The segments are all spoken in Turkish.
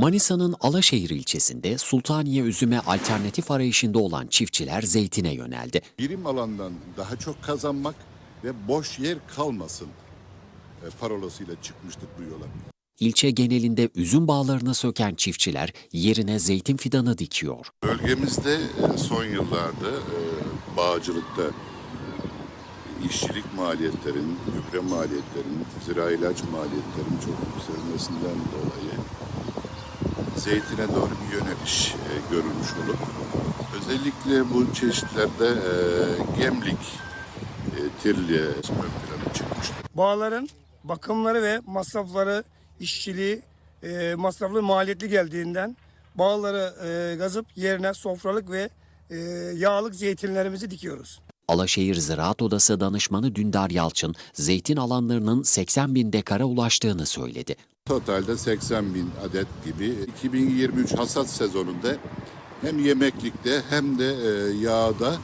Manisa'nın Alaşehir ilçesinde Sultaniye üzüme alternatif arayışında olan çiftçiler zeytine yöneldi. birim alandan daha çok kazanmak ve boş yer kalmasın e, parolasıyla çıkmıştık bu yola. İlçe genelinde üzüm bağlarını söken çiftçiler yerine zeytin fidanı dikiyor. Bölgemizde e, son yıllarda e, bağcılıkta işçilik maliyetlerin, gübre maliyetlerin, zira ilaç maliyetlerin çok yükselmesinden dolayı zeytine doğru bir yöneliş e, görülmüş olup özellikle bu çeşitlerde e, gemlik, e, tirliye ön plana çıkmıştır. Bağların bakımları ve masrafları, işçiliği, e, masraflı maliyetli geldiğinden bağları e, gazıp yerine sofralık ve e, yağlık zeytinlerimizi dikiyoruz. Alaşehir Ziraat Odası danışmanı Dündar Yalçın, zeytin alanlarının 80 bin dekara ulaştığını söyledi. Totalde 80 bin adet gibi 2023 hasat sezonunda hem yemeklikte hem de e, yağda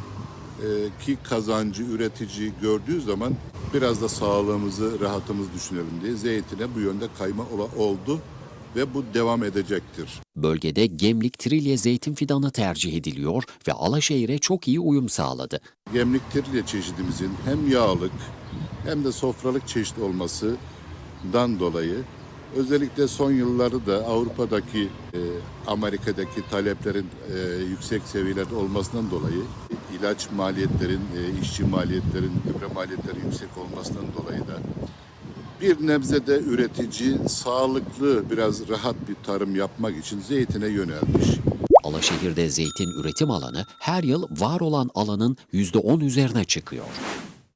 e, ki kazancı üretici gördüğü zaman biraz da sağlığımızı, rahatımızı düşünelim diye zeytine bu yönde kayma oldu ve bu devam edecektir. Bölgede Gemlik Trilye zeytin fidanı tercih ediliyor ve Alaşehir'e çok iyi uyum sağladı. Gemlik tirlye çeşidimizin hem yağlık hem de sofralık çeşit olmasından dolayı özellikle son yılları da Avrupa'daki, e, Amerika'daki taleplerin e, yüksek seviyelerde olmasından dolayı ilaç maliyetlerin, e, işçi maliyetlerin, gübre maliyetlerin yüksek olmasından dolayı da bir nebzede üretici sağlıklı, biraz rahat bir tarım yapmak için zeytine yönelmiş. Alaşehir'de zeytin üretim alanı her yıl var olan alanın %10 üzerine çıkıyor.